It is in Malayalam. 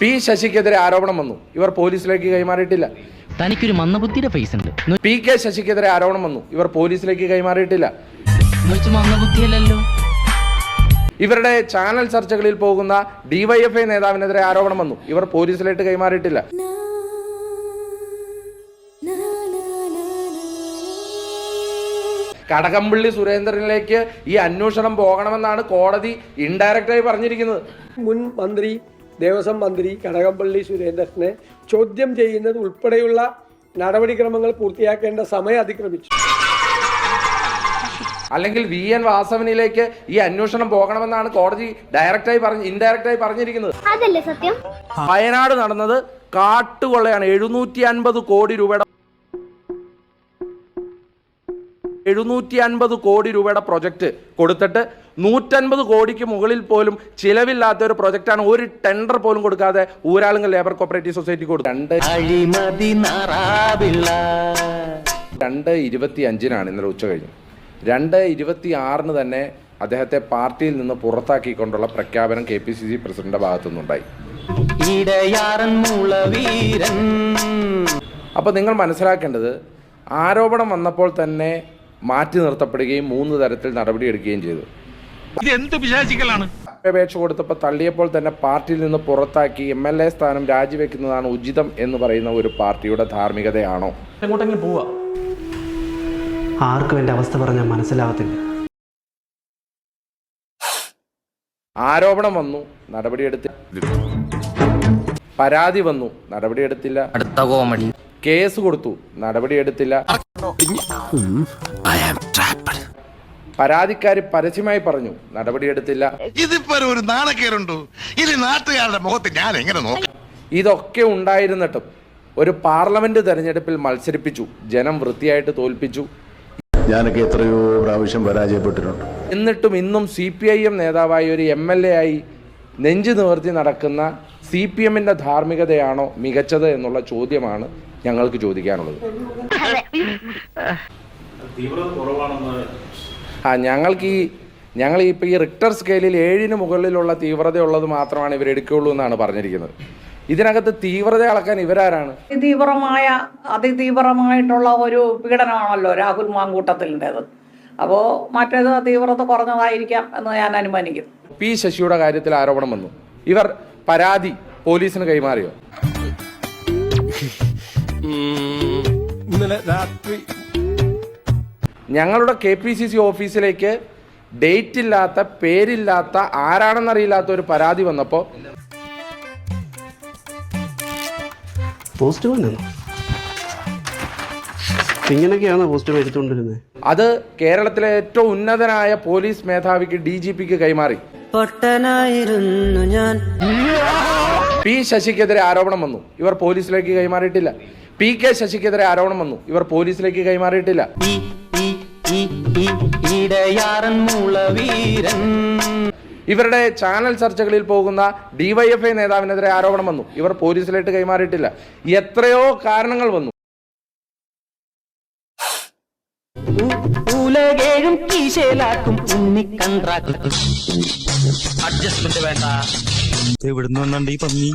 പി ശശിക്കെതിരെ ആരോപണം വന്നു. ഇവർ പോലീസിലേക്ക് കൈമാറിയിട്ടില്ല. തനിക്കൊരു മന്ദബുദ്ധിയുടെ ഫേസ് ഉണ്ട്. പി കെ ശശിക്കെതിരെ ആരോപണം വന്നു. ഇവർ പോലീസിലേക്ക് കൈമാറിയിട്ടില്ല. ഇവരുടെ ചാനൽ ചർച്ചകളിൽ പോകുന്ന ഡിവൈഎഫ്ഐ നേതാവിനെതിരെ ആരോപണം വന്നു. ഇവർ പോലീസിലേക്ക് കൈമാറിയിട്ടില്ല. കടകംപള്ളി സുരേന്ദ്രനിലേക്ക് ഈ അന്വേഷണം പോകണമെന്നാണ് കോടതി ഇൻഡയറക്റ്റായി പറഞ്ഞിരിക്കുന്നത്. മുൻ മന്ത്രി ദേവസ്വം മന്ത്രി കടകംപള്ളി സുരേന്ദ്രനെ ചോദ്യം ചെയ്യുന്നത് ഉൾപ്പെടെയുള്ള നടപടിക്രമങ്ങൾ പൂർത്തിയാക്കേണ്ട സമയം അതിക്രമിച്ചു. അല്ലെങ്കിൽ വി എൻ വാസവനിലേക്ക് ഈ അന്വേഷണം പോകണമെന്നാണ് കോടതി ഡയറക്റ്റായി പറഞ്ഞ് ഇൻഡയറക്റ്റായി പറഞ്ഞിരിക്കുന്നത്. അതല്ലേ സത്യം? വയനാട് നടന്നത് കാട്ടുകൊള്ളയാണ്. എഴുന്നൂറ്റി അൻപത് കോടി രൂപയുടെ എഴുന്നൂറ്റി അൻപത് കോടി രൂപയുടെ പ്രൊജക്റ്റ് കൊടുത്തിട്ട് നൂറ്റൻപത് കോടിക്ക് മുകളിൽ പോലും ചിലവില്ലാത്ത ഒരു പ്രൊജക്റ്റാണ് ഒരു ടെൻഡർ പോലും കൊടുക്കാതെ ഊരാളുങ്കൽ ലേബർ കോപ്പറേറ്റീവ് സൊസൈറ്റി കൊടുത്തു രണ്ട് ഇരുപത്തി അഞ്ചിനാണ് ഇന്നലെ ഉച്ച കഴിഞ്ഞു. രണ്ട് ഇരുപത്തി ആറിന് തന്നെ അദ്ദേഹത്തെ പാർട്ടിയിൽ നിന്ന് പുറത്താക്കിക്കൊണ്ടുള്ള പ്രഖ്യാപനം കെ പി സി സി പ്രസിഡന്റിന്റെ ഭാഗത്തുനിന്നുണ്ടായി. അപ്പോൾ നിങ്ങൾ മനസ്സിലാക്കേണ്ടത് ആരോപണം വന്നപ്പോൾ തന്നെ മാറ്റി നിർത്തപ്പെടുകയും മൂന്ന് തരത്തിൽ നടപടിയെടുക്കുകയും ചെയ്തു. അപേക്ഷ കൊടുത്തപ്പോൾ തള്ളിയപ്പോൾ തന്നെ പാർട്ടിയിൽ നിന്ന് പുറത്താക്കി എം എൽ എ സ്ഥാനം രാജിവെക്കുന്നതാണ് ഉചിതം എന്ന് പറയുന്ന ഒരു പാർട്ടിയുടെ ധാർമ്മികതയാണോ? ആർക്കും എന്റെ അവസ്ഥ പറഞ്ഞാൽ മനസ്സിലാവത്തില്ല. ആരോപണം വന്നു നടപടിയെടുത്തില്ല പരാതി വന്നു നടപടിയെടുത്തില്ല അടുത്ത കോമഡി. കേസ് കൊടുത്തു നടപടിയെടുത്തില്ല പരാതിക്കാരി പരസ്യമായി പറഞ്ഞു നടപടിയെടുത്തില്ല. ഇതിപ്പോ ഒരു നാണക്കേടുണ്ടോ? ഇനി നാട്ടുകാരുടെ മുഖത്ത് ഞാൻ എങ്ങനെ നോക്കാം? ഇതൊക്കെ ഉണ്ടായിരുന്നിട്ടും ഒരു പാർലമെന്റ് തെരഞ്ഞെടുപ്പിൽ മത്സരിപ്പിച്ചു ജനം വൃത്തിയായിട്ട് തോൽപ്പിച്ചു. ഞാനൊക്കെ എത്രയോ പ്രാവശ്യം പരാജയപ്പെട്ടിട്ടുണ്ട്. എന്നിട്ടും ഇന്നും സി പി ഐ എം നേതാവായി ഒരു എം എൽ എ ആയി നെഞ്ചു നിവർത്തി നടക്കുന്ന സി പി എമ്മിന്റെ ധാർമ്മികതയാണോ മികച്ചത് എന്നുള്ള ചോദ്യമാണ് ഞങ്ങൾക്ക് ചോദിക്കാനുള്ളത്. ആ ഞങ്ങൾക്ക് ഈ ഞങ്ങൾ ഇപ്പോൾ ഈ റിക്ടർ സ്കെയിലിൽ ഏഴിന് മുകളിലുള്ള തീവ്രതയുള്ളത് മാത്രമാണ് ഇവർ എടുക്കുകയുള്ളൂ എന്നാണ് പറഞ്ഞിരിക്കുന്നത്. ഇതിനകത്ത് തീവ്രത അളക്കാൻ ഇവരാരാണ്? തീവ്രമായ അതിതീവ്രമായിട്ടുള്ള ഒരു പീഡനമാണല്ലോ രാഹുൽ മാങ്കൂട്ടത്തിന്റെത് അപ്പോൾ മറ്റേത് തീവ്രത കുറഞ്ഞതായിരിക്കാം എന്ന് ഞാൻ അനുമാനിക്കുന്നു പി ശശിയുടെ കാര്യത്തിൽ ആരോപണം വന്നു. ഇവർ പരാതി പോലീസിന് കൈമാറിയോ? ഇന്നലെ രാത്രി ഞങ്ങളുടെ കെ പി സി സി ഓഫീസിലേക്ക് ഡേറ്റ് ഇല്ലാത്ത പേരില്ലാത്ത ആരാണെന്നറിയില്ലാത്ത ഒരു പരാതി വന്നപ്പോൾ പോസ്റ്റ് ഇങ്ങനെയൊക്കെയാണോ പോസ്റ്റ് വരുത്തോണ്ടിരുന്നത് അത് കേരളത്തിലെ ഏറ്റവും ഉന്നതനായ പോലീസ് മേധാവിക്ക് ഡി ജി പിക്ക് കൈമാറി. പൊട്ടനായിരുന്നു ഞാൻ. പി ശശിക്കെതിരെ ആരോപണം വന്നു. ഇവർ പോലീസിലേക്ക് കൈമാറിയിട്ടില്ല. പി കെ ശശിക്കെതിരെ ആരോപണം വന്നു. ഇവർ പോലീസിലേക്ക് കൈമാറിയിട്ടില്ല. ഇടയാറൻ മുളവീരൻ. ഇവരുടെ ചാനൽ ചർച്ചകളിൽ പോകുന്ന ഡിവൈഎഫ്ഐ നേതാവിനെതിരെ ആരോപണം വന്നു. ഇവർ പോലീസിലേക്ക് കൈമാറിയിട്ടില്ല. എത്രയോ കാരണങ്ങൾ വന്നു. ഉലകേഴും കീശയിലാക്കും ഉണ്ണിക്കൺട്രാക്ട് അഡ്ജസ്റ്റ്മെന്റ് വേണ്ട. എവിടുന്ന് വന്നണ്ട് ഈ പന്നി.